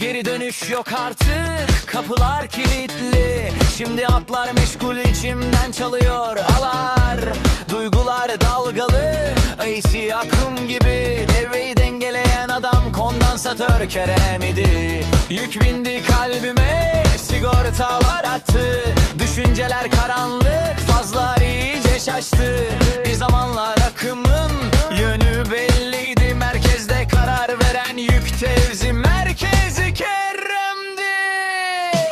Geri dönüş yok artık Kapılar kilitli. Şimdi atlar meşgul içimden çalıyor Alar. Duygular dalgalı AC akım gibi. Devreyi dengeleyen adam kondansatör Kerem idi. Yük bindi kalbime Sigortalar attı. Düşünceler karanlık Fazla iyice şaştı. Bir zamanlar akımın Yönü belliydi Merkezde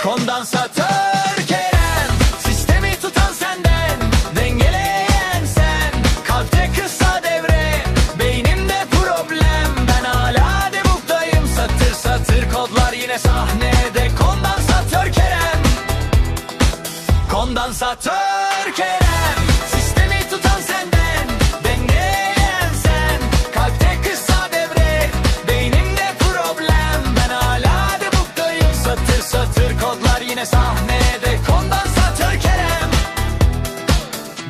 Kondansatör Kerem. Sistemi tutan senden Dengeleyen sen. Kalpte kısa devre Beynimde problem. Ben hala debuktayım Satır satır kodlar yine sahnede. Kondansatör Kerem. Kondansatör Kerem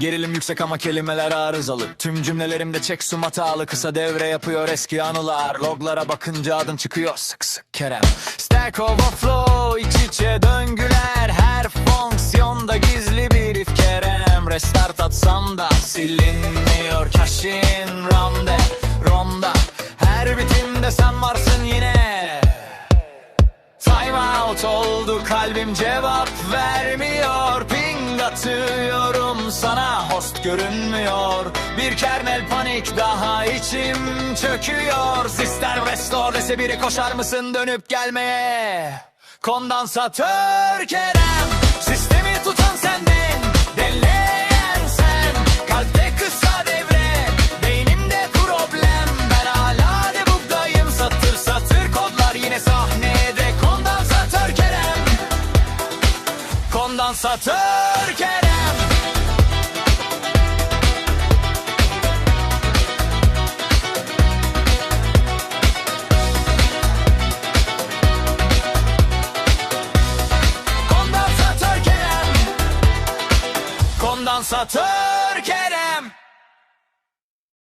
Gerilim yüksek ama kelimeler arızalı. Tüm cümlelerimde çek sum hatalı Kısa devre yapıyor eski anılar. Loglara bakınca adın çıkıyor sık sık Kerem. Stack overflow iç içe döngüler. Her fonksiyonda gizli bir if Kerem. Restart atsam da silinmiyor Kaşin ramde romda Her bitimde sen varsın yine. Time out oldu kalbim cevap vermiyor. Ping atıyorum sana. Host görünmüyor. Bir kernel panik daha içim çöküyor. Sistem restore dese biri koşar mısın dönüp gelmeye? Kondansatör Kerem Sistemi tutan senden Kondansatör Kerem. Kondansatör Kerem. Kondansatör Kerem